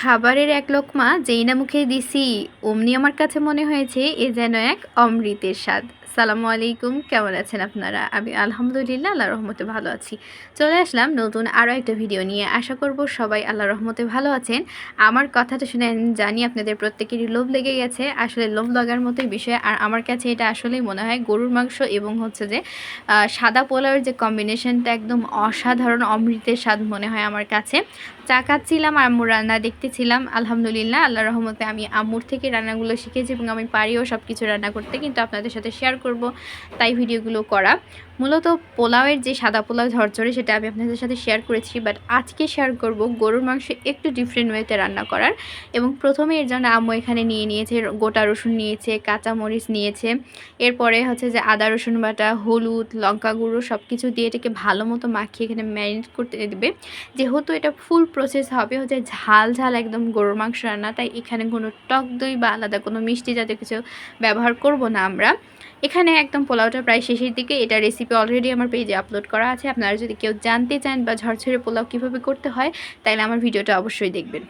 খাবারের এক লোকমা, যেই না মুখে দিছি, অমনি আমার কাছে মনে হয়েছে এ যেন এক অমৃতের স্বাদ। সালামু আলাইকুম। কেমন আছেন আপনারা? আমি আলহামদুলিল্লাহ আল্লাহ রহমতে ভালো আছি। চলে আসলাম নতুন আরও একটা ভিডিও নিয়ে। আশা করব সবাই আল্লাহ রহমতে ভালো আছেন। আমার কথাটা শুনে জানি আপনাদের প্রত্যেকেরই লোভ লেগে গেছে। আসলে লোভ লাগার মতোই বিষয়। আর আমার কাছে এটা আসলেই মনে হয় গরুর মাংস এবং হচ্ছে যে সাদা পোলাওয়ের যে কম্বিনেশনটা একদম অসাধারণ অমৃতের স্বাদ মনে হয় আমার কাছে। চা খাচ্ছিলাম আর আম্মুর রান্না দেখতেছিলাম। আলহামদুলিল্লাহ আল্লাহ রহমতে আমি আম্মুর থেকে রান্নাগুলো শিখেছি এবং আমি পারিও সব কিছু রান্না করতে। কিন্তু আপনাদের সাথে শেয়ার করব, তাই ভিডিওগুলো করা। মূলত পোলাওয়ের যে সাদা পোলাও ঝরঝরে, সেটা আমি আপনাদের সাথে শেয়ার করেছি বাট আজকে শেয়ার করব গরুর মাংস একটু ডিফারেন্ট ওয়েতে রান্না করার। এবং প্রথমে এর জন্য আম্মু এখানে নিয়ে নিয়েছে, গোটা রসুন নিয়েছে কাঁচা মরিচ নিয়েছে। এরপরে হচ্ছে যে আদা, রসুন বাটা, হলুদ, লঙ্কা গুঁড়ো সব কিছু দিয়ে এটাকে ভালো মতো মাখিয়ে এখানে ম্যারিনেট করতে দেবে। যেহেতু এটা ফুল প্রসেস হবে, হচ্ছে ঝাল ঝাল একদম গরুর মাংস রান্না, তাই এখানে কোনো টক দই বা আলাদা কোনো মিষ্টি জাতীয় কিছু ব্যবহার করব না আমরা। এখানে একদম পোলাওটা প্রায় শেষের দিকে। এটা রেসিপি অলরেডি আমার পেজে আপলোড করা আছে। আপনারা যদি কেউ জানতে চান বা ঝরঝরে পোলাও কীভাবে করতে হয়, তাহলে আমার ভিডিওটা অবশ্যই দেখবেন।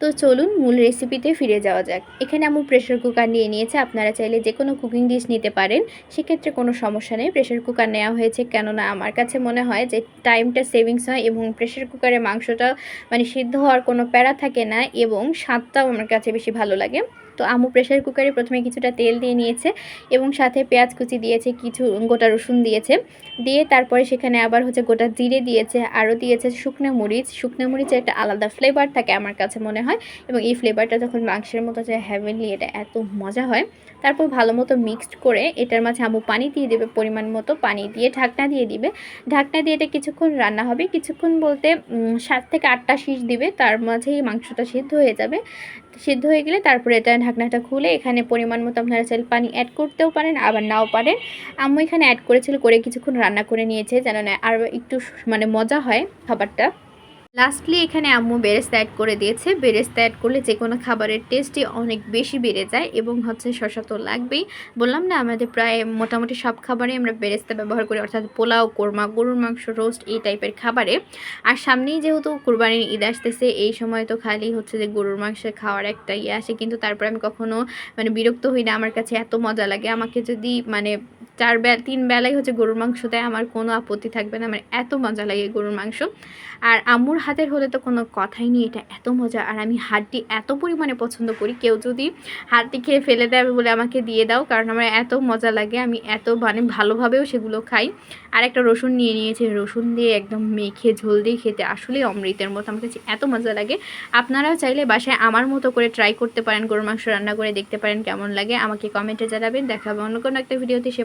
তো চলুন মূল রেসিপিতে ফিরে যাওয়া যাক। এখানে আমি প্রেশার কুকার নিয়ে নিয়েছে। আপনারা চাইলে যে কোনো কুকিং ডিশ নিতে পারেন। সেক্ষেত্রে কোনো সমস্যা নেই। প্রেশার কুকার নেওয়া হয়েছে কেননা আমার কাছে মনে হয় যে টাইমটা সেভিংস হয় এবং প্রেশার কুকারে মাংসটা মানে সিদ্ধ হওয়ার কোনো প্যারা থাকে না এবং স্বাদটাও আমার কাছে বেশি ভালো লাগে। তো আমু প্রেশার কুকারে প্রথমে কিছুটা তেল দিয়ে নিয়েছে এবং সাথে পেঁয়াজ কুচি দিয়েছে, কিছু গোটা রসুন দিয়েছে। দিয়ে তারপরে সেখানে আবার হচ্ছে গোটা জিরে দিয়েছে, আরও দিয়েছে শুকনো মরিচ। শুকনো মরিচের একটা আলাদা ফ্লেভার থাকে আমার কাছে মনে হয় এবং এই ফ্লেভারটা যখন মাংসের মতো যে হ্যাভেনলি এটা এত মজা হয়, তারপর ভালো মতো মিক্সড করে এটার মাঝে আমু পানি দিয়ে দেবে পরিমাণ মতো, পানি দিয়ে ঢাকনা দিয়ে দিবে। ঢাকনা দিয়ে এটা কিছুক্ষণ রান্না হবে, কিছুক্ষণ বলতে সাত থেকে আটটা শীষ দিবে, তার মাঝেই মাংসটা সিদ্ধ হয়ে যাবে। সিদ্ধ হয়ে গেলে তারপরে এটা ঢাকনাটা খুলে এখানে পরিমাণ মতো আপনারা চাইলে পানি অ্যাড করতেও পারেন, আবার নাও পারেন। আম্মু এখানে অ্যাড করেছিল করে কিছুক্ষণ রান্না করে নিয়েছে, যেন না আরও একটু মানে মজা হয় খাবারটা। লাস্টলি এখানে আম্মু বেরেস্তা অ্যাড করে দিয়েছে। বেরেস্তা অ্যাড করলে যে কোনো খাবারের টেস্টই অনেক বেশি বেড়ে যায় এবং হচ্ছে শশা তো লাগবেই। বললাম না, আমাদের প্রায় মোটামুটি সব খাবারে আমরা বেরেস্তা ব্যবহার করি, অর্থাৎ পোলাও, কোরমা, গরুর মাংস রোস্ট এই টাইপের খাবারে। আর সামনেই যেহেতু কুরবানির ঈদ আসতেছে, এই সময় তো খালি হচ্ছে যে গরুর মাংস খাওয়ার একটা ইয়ে আসে। কিন্তু তারপর আমি কখনো মানে বিরক্ত হই না, আমার কাছে এত মজা লাগে। আমাকে যদি মানে চার বেলা তিন বেলায় হচ্ছে গরুর মাংস দেয়। আমার কোনো আপত্তি থাকবে না। আমার এত মজা লাগে গরুর মাংস। আর আম্মুর হাতের হলে তো কোনো কথাই নেই। এটা এত মজা। আর আমি হাড্ডি এত পরিমাণে পছন্দ করি। কেউ যদি হাড্ডি খেয়ে ফেলে দেবে বলে আমাকে দিয়ে দাও, কারণ আমার এত মজা লাগে। আমি এত মানে ভালোভাবেও সেগুলো খাই। আর একটা রসুন নিয়ে নিয়েছি। রসুন দিয়ে একদম মেখে ঝোল দিয়ে খেতে আসলেই অমৃতের মতো। আমার কাছে এত মজা লাগে। আপনারাও চাইলে বাসায় আমার মতো করে ট্রাই করতে পারেন। গরুর মাংস রান্না করে দেখতে পারেন কেমন লাগে। আমাকে কমেন্টে জানাবেন। দেখাবো অন্য কোনো একটা ভিডিওতে সে